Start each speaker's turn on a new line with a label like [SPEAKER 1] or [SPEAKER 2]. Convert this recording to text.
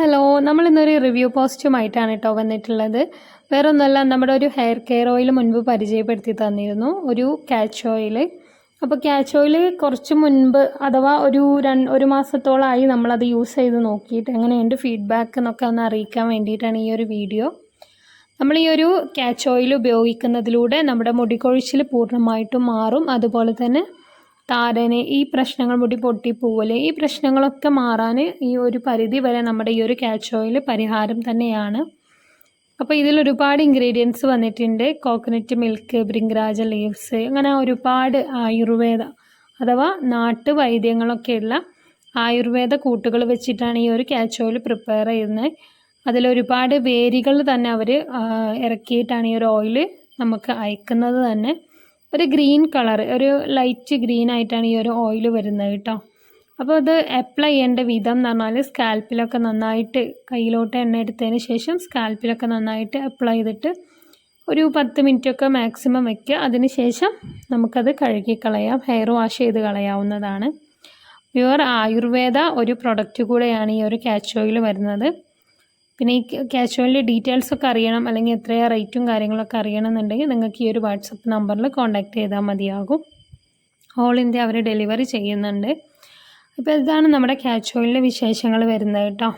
[SPEAKER 1] Hello നമ്മൾ ഇന്നൊരു review പോസ്റ്റുമായിട്ടാണ് കേട്ടോ വന്നിട്ടുള്ളത്. വേറെ ഒന്നുമല്ല നമ്മുടെ ഒരു ഹെയർ കെയർ ഓയിൽ മുൻപ് പരിചയപ്പെടുത്തി തന്നിരുന്നു ഒരു ക്യാച്ച് ഓയിൽ. അപ്പോൾ ക്യാച്ച് ഓയിൽ കുറച്ച് മുൻപ് അഥവാ ഒരു രണ്ട് ഒരു മാസത്തോളമായി നമ്മളത് യൂസ് ചെയ്ത് നോക്കിയിട്ട് എങ്ങനെയുണ്ട് ഫീഡ്ബാക്ക് എന്നൊക്കെ ഒന്ന് അറിയിക്കാൻ വേണ്ടിയിട്ടാണ് ഈ ഒരു വീഡിയോ. നമ്മൾ ഈ ഒരു ക്യാച്ച് ഓയിൽ ഉപയോഗിക്കുന്നതിലൂടെ നമ്മുടെ മുടി കൊഴിച്ചിൽ പൂർണമായിട്ടും മാറും. അതുപോലെ തന്നെ താരന് ഈ പ്രശ്നങ്ങൾ മുടി പൊട്ടിപ്പോവൽ ഈ പ്രശ്നങ്ങളൊക്കെ മാറാൻ ഈ ഒരു പരിധി വരെ നമ്മുടെ ഈ ഒരു ക്യാച്ച് ഓയിൽ പരിഹാരം തന്നെയാണ്. അപ്പോൾ ഇതിൽ ഒരുപാട് ഇൻഗ്രീഡിയൻസ് വന്നിട്ടുണ്ട്. കോക്കനട്ട് മിൽക്ക് ബ്രിങ്കരാജ ലീവ്സ് അങ്ങനെ ഒരുപാട് ആയുർവേദ അഥവാ നാട്ടു വൈദ്യങ്ങളൊക്കെയുള്ള ആയുർവേദ കൂട്ടുകൾ വെച്ചിട്ടാണ് ഈ ഒരു ക്യാച്ച് ഓയിൽ പ്രിപ്പയർ ചെയ്യുന്നത്. അതിലൊരുപാട് വേരികൾ തന്നെ അവർ ഇറക്കിയിട്ടാണ് ഈ ഒരു ഓയിൽ നമുക്ക് അയക്കുന്നത് തന്നെ. ഒരു ഗ്രീൻ കളർ ഒരു ലൈറ്റ് ഗ്രീൻ ആയിട്ടാണ് ഈ ഒരു ഓയിൽ വരുന്നത് കേട്ടോ അപ്പോൾ അത് അപ്ലൈ ചെയ്യേണ്ട വിധം എന്ന് പറഞ്ഞാൽ സ്കാൽപ്പിലൊക്കെ നന്നായിട്ട് കയ്യിലോട്ട് എണ്ണ എടുത്തതിന് ശേഷം സ്കാൽപ്പിലൊക്കെ നന്നായിട്ട് അപ്ലൈ ചെയ്തിട്ട് ഒരു പത്ത് മിനിറ്റൊക്കെ മാക്സിമം വയ്ക്കുക. അതിന് ശേഷം നമുക്കത് കഴുകിക്കളയാം ഹെയർ വാഷ് ചെയ്ത് കളയാവുന്നതാണ്. പ്യുവർ ആയുർവേദ ഒരു പ്രൊഡക്റ്റ് കൂടെയാണ് ഈ ഒരു ക്യാച്ച് ഓയിൽ വരുന്നത്. പിന്നെ ഈ ക്യാഷ്വലിന്റെ ഡീറ്റെയിൽസ് ഒക്കെ അറിയണം അല്ലെങ്കിൽ എത്രയാ റേറ്റും കാര്യങ്ങളൊക്കെ അറിയണമെന്നുണ്ടെങ്കിൽ നിങ്ങൾക്ക് ഈ ഒരു വാട്സപ്പ് നമ്പറിൽ കോൺടാക്ട് ചെയ്താൽ മതിയാകും. ഓൾ ഇന്ത്യ അവർ ഡെലിവറി ചെയ്യുന്നുണ്ട്. അപ്പോൾ ഇതാണ് നമ്മുടെ ക്യാച്ച് ഓയിലിന്റെ വിശേഷങ്ങൾ വരുന്നത് കേട്ടോ.